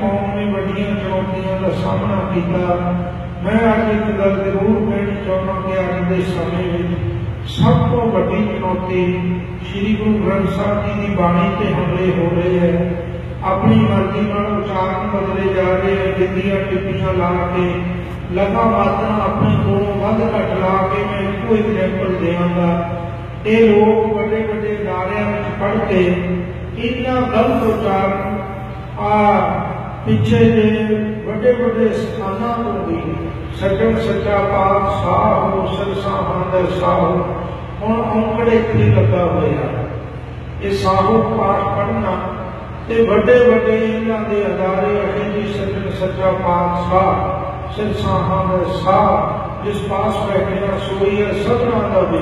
ਕੌਮ ਨੇ ਵੱਡੀਆਂ ਚੁਣੌਤੀਆਂ ਦਾ ਸਾਹਮਣਾ ਕੀਤਾ। ਮੈਂ ਅੱਜ ਇੱਕ ਗੱਲ ਜ਼ਰੂਰ ਕਹਿਣੀ ਚਾਹੁੰਦਾ ਕਿ ਅੱਜ ਦੇ ਸਮੇਂ ਵਿੱਚ ਸਭ ਤੋਂ ਵੱਡੀ ਚੁਣੌਤੀ ਸ੍ਰੀ ਗੁਰੂ ਗ੍ਰੰਥ ਸਾਹਿਬ ਜੀ ਦੀ ਬਾਣੀ ਤੇ ਹਮਲੇ ਹੋ ਰਹੇ ਹੈ। ਆਪਣੀ ਮਰਜ਼ੀ ਨਾਲ ਉਚਾਰਨ ਬਦਲੇ ਜਾ ਰਹੇ ਹੈ। ਜਿੰਦੀਆਂ ਟਿੱਪੀਆਂ ਲਾ ਕੇ ਲਗਾ ਮਾਤਰਾ ਆਪਣੇ ਕੋਲੋਂ ਵੱਧ ਘੱਟ ਲਾ ਕੇ ਮੈਂ ਇੱਕੋ ਐਗਜ਼ਾਮਪਲ ਦੇਵਾਂਗਾ। ਇਹ ਲੋਕ ਵੱਡੇ ਵੱਡੇ ਦਾਰਿਆਂ ਵਿੱਚ ਪੜ੍ਹ ਕੇ ਇੰਨਾ ਗਲਤ ਉਚਾਰਨ ਆ ਪਿੱਛੇ ਦੇ ਵੱਡੇ ਵੱਡੇ ਸਥਾਨਾਂ ਤੋਂ ਵੀ ਸੱਜਣ ਸੱਚਾ ਪਾਕ ਸਾਹੋ ਸਰਸਾਹਾਂ ਦਾ ਸਾਹੋ ਹੁਣ ਔਂਕੜੇ ਇੱਥੇ ਲੱਗਾ ਹੋਇਆ ਇਹ ਸਾਹੋ ਪਾਠ ਪੜ੍ਹਨਾ ਤੇ ਵੱਡੇ ਵੱਡੇ ਇਹਨਾਂ ਦੇ ਅਦਾਰੇ ਅਖੇ ਜੀ ਸੱਜਣ ਸੱਚਾ ਪਾਕ ਸਾਹ ਸਰਸਾਹਾਂ ਦਾ ਸਾਹ ਜਿਸ ਪਾਸ ਬੈਠਿਆ ਸੋਈ ਹੈ ਦਾ ਵੀ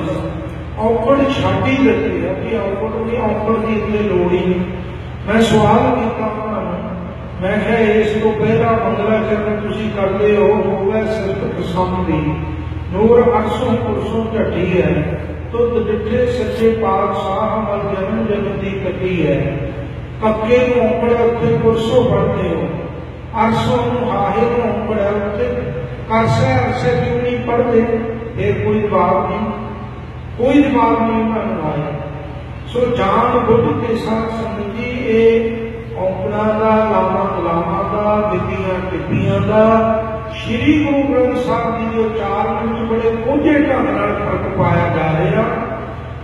ਔਕੜ ਛਾਟੀ ਦਿੱਤੀ ਹੈ ਕਿ ਔਕੜ ਦੀ ਔਕੜ ਦੀ ਇੱਥੇ ਲੋੜ ਹੀ ਨਹੀਂ। ਮੈਂ ਸਵਾਲ ਕੀਤਾ ਮੈਂ ਕਿਹਾ ਇਸ ਤੋਂ ਪਹਿਲਾਂ ਮੰਗਲਾ ਚਰਨ ਤੁਸੀਂ ਕਰਦੇ ਹੋ ਹੋਵੇ ਸਿਰਫ ਕਸਮ ਦੀ ਨੂਰ ਅਰਸੋਂ ਪੁਰਸੋਂ ਝੱਟੀ ਹੈ ਤੁਧ ਡਿੱਠੇ ਸੱਚੇ ਪਾਤਸ਼ਾਹ ਮਲ ਜਨਮ ਜਗਤ ਦੀ ਕੱਟੀ ਹੈ ਕੱਕੇ ਨੂੰ ਔਂਕੜਿਆ ਉੱਤੇ ਪੁਰਸੋਂ ਪੜਦੇ ਹੋ ਅਰਸੋਂ ਨੂੰ ਹਾਹੇ ਨੂੰ ਔਂਕੜਿਆ ਉੱਤੇ ਕਰਸੇ ਅਰਸੇ ਕਿਉਂ ਨਹੀਂ ਪੜਦੇ ਇਹ ਕੋਈ ਜਵਾਬ ਨਹੀਂ ਕੋਈ ਜਵਾਬ ਨਹੀਂ ਉਹਨਾਂ ਨੂੰ ਆਇਆ ਸੋ ਜਾਨ ਬੁੱਧ ਕੇ ਸਾਥ ਸੰਗਤ ਜੀ ਇਹ ਸ੍ਰੀ ਗੁਰੂ ਗ੍ਰੰਥ ਸਾਹਿਬ ਜੀ ਦੇ ਉਚਾਰਨ ਵਿੱਚ ਬੜੇ ਕੋਝੇ ਢੰਗ ਨਾਲ ਫ਼ਰਕ ਪਾਇਆ ਜਾ ਰਿਹਾ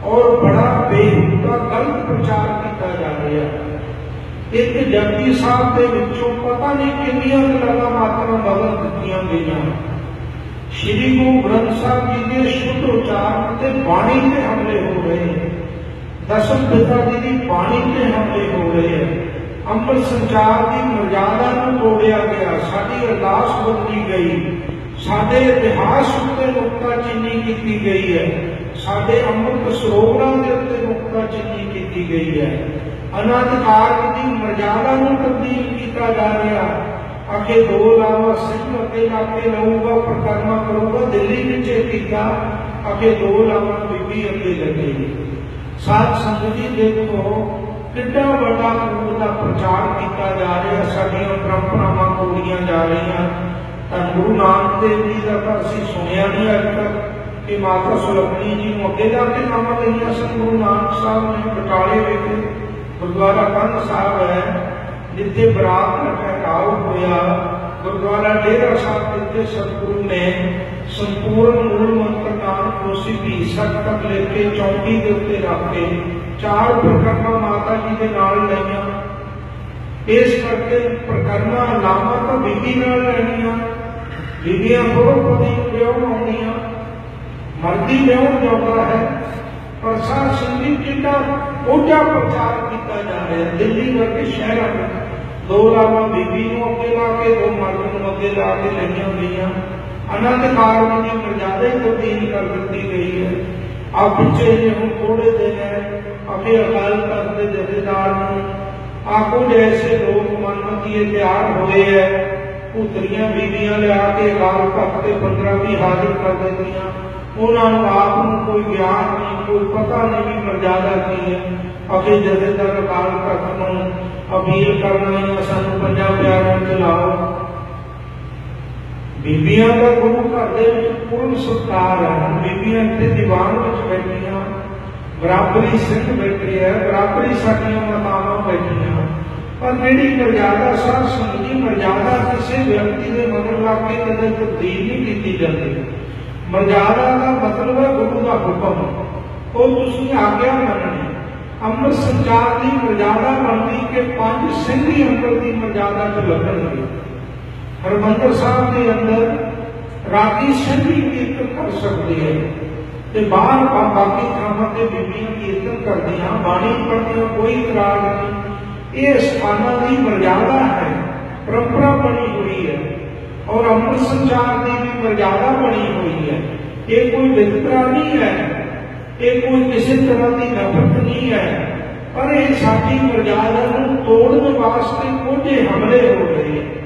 ਔਰ ਬੜਾ ਬੇਹੂਦਾ ਗਲਤ ਪ੍ਰਚਾਰ ਕੀਤਾ ਜਾ ਰਿਹਾ। ਇੱਕ ਜਪਜੀ ਸਾਹਿਬ ਦੇ ਵਿੱਚੋਂ ਪਤਾ ਨਹੀਂ ਕਿੰਨੀਆਂ ਲਗਾ ਮਾਤਰਾ ਬਦਲ ਦਿੱਤੀਆਂ ਗਈਆਂ। ਸ਼੍ਰੀ ਗੁਰੂ ਗ੍ਰੰਥ ਸਾਹਿਬ ਜੀ ਦੇ ਸ਼ੁੱਧ ਉਚਾਰਨ ਤੇ ਬਾਣੀ ਤੇ ਹਮਲੇ ਹੋ ਰਹੇ। ਹਨ ਦਸਮ ਪਿਤਾ ਜੀ ਦੀ ਬਾਣੀ ਤੇ ਹਮਲੇ ਹੋ ਰਹੇ। ਹਨ ਅੰਮ੍ਰਿਤ ਸੰਚਾਰ ਦੀ ਮਰਜ਼ਾਦਾ ਨੂੰ ਤੋੜਿਆ ਗਿਆ ਸਾਡੀ ਅਰਦਾਸ ਬਦਲੀ ਗਈ ਸਾਡੇ ਇਤਿਹਾਸ ਉੱਤੇ ਨੁਕਤਾ ਚੀਨੀ ਕੀਤੀ ਗਈ ਹੈ। ਸਾਡੇ ਅੰਮ੍ਰਿਤ ਸਰੋਵਰਾਂ ਦੇ ਉੱਤੇ ਨੁਕਤਾ ਚੀਨੀ ਕੀਤੀ ਗਈ ਹੈ। ਅਨੰਦ ਕਾਰਜ ਦੀ ਮਰਜ਼ਾਦਾ ਨੂੰ ਤਬਦੀਲ ਕੀਤਾ ਜਾ ਰਿਹਾ। ਅਖੇ ਦੋ ਲਾਵਾ ਸਿੰਘ ਅਤੇ ਲਾਕੇ ਲਊਗਾ ਪ੍ਰਕਰਮਾ ਕਰੂਗਾ, ਦਿੱਲੀ ਵਿੱਚ ਇਹ ਕੀਤਾ। ਅਖੇ ਦੋ ਲਾਵਾ ਬੀਬੀ ਅੱਗੇ ਲੱਗੇ। ਸਾਧ ਸੰਗਤ ਜੀ, ਦੇਖੋ ਕਿੰਨਾ ਵੱਡਾ ਗੁਰੂ ਦਾ ਪ੍ਰਚਾਰ ਕੀਤਾ ਜਾ ਰਿਹਾ। ਸਾਡੀਆਂ ਪਰੰਪਰਾਵਾਂ ਤੋੜੀਆਂ ਜਾ ਰਹੀਆਂ। ਤਾਂ ਗੁਰੂ ਨਾਨਕ ਦੇਵ ਜੀ ਦਾ ਤਾਂ ਅਸੀਂ ਸੁਣਿਆ ਨਹੀਂ ਅੱਜ ਤੱਕ ਕਿ ਮਾਤਾ ਸੁਲੱਖਣੀ ਜੀ ਨੂੰ ਅੱਗੇ ਜਾ ਕੇ ਨਾਮਾਂ ਲਈਆਂ ਸਨ ਗੁਰੂ ਨਾਨਕ ਸਾਹਿਬ ਨੇ ਬਟਾਲੇ ਵਿਖੇ ਗੁਰਦੁਆਰਾ ਕੰਧ ਸਾਹਿਬ ਹੈ, ਜਿੱਥੇ ਬਰਾਤ ਦਾ ਠਹਿਰਾਓ ਹੋਇਆ। ਗੁਰਦੁਆਰਾ ਡੇਰਾ ਸਾਹਿਬ ਜਿੱਥੇ ਸਤਿਗੁਰੂ ਨੇ ਸੰਪੂਰਨ ਮੂਲ ਮੰਤਰ ਨਾਨਕ ਕੋਸੀ ਵੀ ਤੱਕ ਲੈ ਕੇ ਚੌਂਕੀ ਦੇ ਉੱਤੇ ਰੱਖ ਕੇ ਚਾਰ ਪ੍ਰਕਰਮਾ ਮਾਤਾ ਜੀ ਦੇ ਨਾਲ ਲਈਆਂ। ਇਸ ਕਰਕੇ ਪ੍ਰਕਰਮਾ ਲਾਮਾ ਤਾਂ ਬੀਬੀ ਨਾਲ ਲੈਣੀਆਂ ਬੀਬੀਆਂ ਕਰੋੜਪਤੀ ਨੂੰ ਵਿਆਹ ਆਉਂਦੀਆਂ ਮਰਦੀ ਵਿਆਹ ਜਾਂਦਾ ਹੈ? ਪਰ ਸਾਧ ਸੰਗਤ ਕਿੰਨਾ ਉਹਦਾ ਪ੍ਰਚਾਰ ਕੀਤਾ ਜਾ ਰਿਹਾ। ਦਿੱਲੀ ਵਰਗੇ ਸ਼ਹਿਰਾਂ ਵਿੱਚ ਦੋ ਲਾਵਾਂ ਬੀਬੀ ਨੂੰ ਅੱਗੇ ਲਾ ਕੇ, ਦੋ ਮਰਦ ਨੂੰ ਅੱਗੇ ਲਾ ਕੇ ਲਈਆਂ ਗਈਆਂ। ਅਨੰਦ ਕਾਰਨ ਦੀ ਮਰਜ਼ਾਦਾ ਹੀ ਤਬਦੀਲ ਕਰ ਦਿੱਤੀ ਗਈ ਹੈ। ਆ ਪਿੱਛੇ ਜੇ ਹੁਣ ਥੋੜੇ ਦਿਨ ਹੈ ਅਖੇ ਅਕਾਲ ਤਖਤ ਦੇ ਜਥੇਦਾਰ ਨੂੰ। ਆਕੂ ਜੈਸੇ ਲੋਕ ਮਨਮਤੀਏ ਤਿਆਰ ਹੋਏ ਹੈ? ਪੁੱਤਰੀਆਂ ਬੀਬੀਆਂ ਲਿਆ ਕੇ ਅਕਾਲ ਤਖਤ ਤੇ 15 ਵੀ ਹਾਜ਼ਰ ਕਰ ਦਿੰਦੀਆਂ। ਉਹਨਾਂ ਨੂੰ ਆਪ ਨੂੰ ਕੋਈ ਗਿਆਨ ਨਹੀਂ, ਕੋਈ ਪਤਾ ਨਹੀਂ ਵੀ ਮਰਜ਼ਾਦਾ ਕੀ ਹੈ। ਅਗੇ ਜਥੇਦਾਰ ਅਕਾਲ ਤਖਤ ਨੂੰ ਅਪੀਲ ਕਰਨਾ ਹੈ, ਸਾਨੂੰ ਪੰਜਾਂ ਪਿਆਰਿਆਂ ਨੂੰ ਚਲਾਓ। ਬੀਬੀਆਂ ਦਾ ਗੁਰੂ ਘਰ ਦੇ ਵਿੱਚ ਪੂਰਨ ਸਤਿਕਾਰ ਹੈ। ਬੀਬੀਆਂ ਇੱਥੇ ਦੀਵਾਨ ਵਿੱਚ ਬੈਠੀਆਂ। ਬਰਾਬਰੀ ਸਿੰਘ ਬੈਠੀ ਹੈ, ਬਰਾਬਰੀ ਸਾਡੀਆਂ ਮਾਤਾਵਾਂ ਬੈਠੀਆਂ। ਪਰ ਜਿਹੜੀ ਮਰਜ਼ਾਦਾ ਸਾਧ ਸੰਗਤ ਦੀ ਮਰਜ਼ਾਦਾ ਕਿਸੇ ਵਿਅਕਤੀ ਦੇ ਮਗਰ ਲੱਗ ਕੇ ਕਦੇ ਤਬਦੀਲ ਨਹੀਂ ਕੀਤੀ ਜਾਂਦੀ। ਮਰਜ਼ਾਦਾ ਦਾ ਮਤਲਬ ਹੈ ਗੁਰੂ ਦਾ ਹੁਕਮ। ਉਹ ਤੁਸੀਂ ਆਗਿਆ ਮੰਨਣੀ। ਅੰਮ੍ਰਿਤ ਸੰਚਾਰ ਦੀ ਮਰਜ਼ਾਦਾ ਬਣਦੀ ਕਿ ਪੰਜ ਸਿੰਘੀ ਅੰਮ੍ਰਿਤ ਦੀ ਮਰਜ਼ਾਦਾ ਚ ਲੱਗਣਗੇ ਹਰਮੰਦਰ ਸਾਹਿਬ ਦੇ ਅੰਦਰ ਰਾਗੀ ਸਿੰਘੀ ਕੀਰਤਨ ਕਰ ਸਕਦੇ ਹੈ ਤੇ ਬਾਹਰ ਬਾਕੀ ਥਾਵਾਂ ਤੇ ਬੀਬੀਆਂ ਕੀਰਤਨ ਕਰਦੀਆਂ, ਬਾਣੀ ਪੜ੍ਹਦੀਆਂ, ਕੋਈ ਇਤਰਾਜ਼ ਨਹੀਂ। ਇਹ ਸਥਾਨਾਂ ਦੀ ਮਰਜ਼ਾਦਾ ਹੈ, ਪਰੰਪਰਾ ਬਣੀ ਹੋਈ ਹੈ। ਔਰ ਅੰਮ੍ਰਿਤ ਸੰਚਾਰ ਦੀ ਵੀ ਮਰਜ਼ਾਦਾ ਬਣੀ ਹੋਈ ਹੈ। ਇਹ ਕੋਈ ਵਿਤਕਰਾ ਨਹੀਂ ਹੈ, ਇਹ ਕੋਈ ਕਿਸੇ ਤਰ੍ਹਾਂ ਦੀ ਨਫ਼ਰਤ ਨਹੀਂ ਹੈ। ਪਰ ਇਹ ਸਾਡੀ ਮਰਜ਼ਾਦਾ ਨੂੰ ਤੋੜਨ ਵਾਸਤੇ ਕੁਝ ਹਮਲੇ ਹੋ ਰਹੇ ਹਨ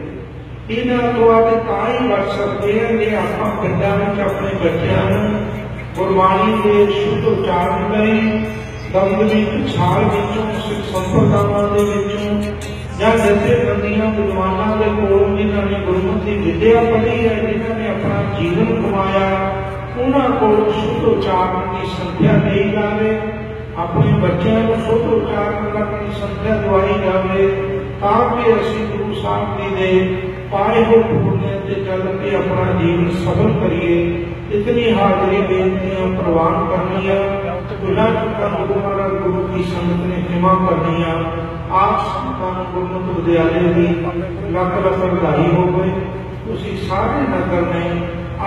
ਇਹਨਾਂ ਤੋਂ ਆਪ ਤਾਂ ਹੀ ਬਚ ਸਕਦੇ ਹਾਂ ਜੇ ਆਪਾਂ ਪਿੰਡਾਂ ਵਿੱਚ ਆਪਣੇ ਬੱਚਿਆਂ ਨੂੰ ਗੁਰਬਾਣੀ ਦੇ ਸ਼ੁੱਧ ਉਚਾਰਨ ਕਰੀ ਦੀ ਛਾਲ ਵਿੱਚੋਂ, ਸਿੱਖ ਸੰਪਰਦਾਵਾਂ ਦੇ ਵਿੱਚੋਂ, ਜਾਂ ਜੱਥੇ ਬੰਦੀਆਂ ਵਿਦਵਾਨਾਂ ਦੇ ਕੋਲ ਜਿਨ੍ਹਾਂ ਨੇ ਗੁਰਮਤਿ ਵਿਦਿਆ ਪੜ੍ਹੀ ਹੈ, ਜਿਨ੍ਹਾਂ ਨੇ ਆਪਣਾ ਜੀਵਨ ਕਮਾਇਆ, ਉਹਨਾਂ ਕੋਲ ਸ਼ੁੱਧ ਉਚਾਰਨ ਦੀ ਸੰਖਿਆ ਲਈ ਜਾਵੇ, ਆਪਣੇ ਬੱਚਿਆਂ ਨੂੰ ਸ਼ੁੱਧ ਉਚਾਰਨ ਕਰਨ ਦੀ ਸੰਖਿਆ ਦਵਾਈ ਜਾਵੇ, ਤਾਂ ਕਿ ਅਸੀਂ ਗੁਰੂ ਸਾਹਿਬ ਜੀ ਦੇ ਪਾਏ ਹੋਏ ਪੁਰਨੇ ਤੇ ਚੱਲ ਕੇ ਆਪਣਾ ਜੀਵਨ ਸਫਲ ਕਰੀਏ। ਇਤਨੀ ਹਾਜ਼ਰੀ ਬੇਨਤੀਆਂ ਪ੍ਰਵਾਨ ਕਰਨੀਆਂ। ਬਿਨਾਂ ਚੁੱਕਾ ਗੁਰੂ ਮਹਾਰਾਜ ਗੁਰੂ ਕੀ ਸੰਗਤ ਨੇ ਖਿਮਾ ਕਰਨੀਆਂ ਆਪ ਸੰਤਾਂ ਨੂੰ ਗੁਰਮਤਿ ਵਿਦਿਆਲੇ ਦੀ ਲੱਖ ਲੱਖ ਵਧਾਈ ਹੋਵੇ ਤੁਸੀਂ ਸਾਰੇ ਨਗਰ ਨੇ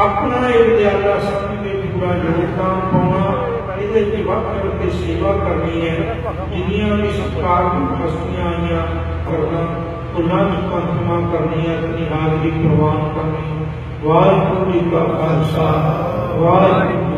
ਆਪਣਾ ਇਹ ਵਿਦਿਆਲਾ ਸਮਝ ਕੇ ਪੂਰਾ ਯੋਗਦਾਨ ਪਾਉਣਾ ਇਹਦੇ ਵਿੱਚ ਵੱਧ ਚੜ ਕੇ ਸੇਵਾ ਕਰਨੀ ਹੈ ਜਿੰਨੀਆਂ ਵੀ ਸਰਕਾਰ ਨੂੰ ਹਸਤੀਆਂ ਆਈਆਂ ਕਰਨਾ ਉਹਨਾਂ ਨੂੰ ਕੰਮਾਂ ਕਰਨੀਆਂ ਆਪਣੀ ਹਾਜ਼ਰੀ ਪ੍ਰਵਾਨ ਕਰਨੀ ਵਾਹਿਗੁਰੂ ਜੀ ਕਾ ਖਾਲਸਾ ਵਾਹਿਗੁਰੂ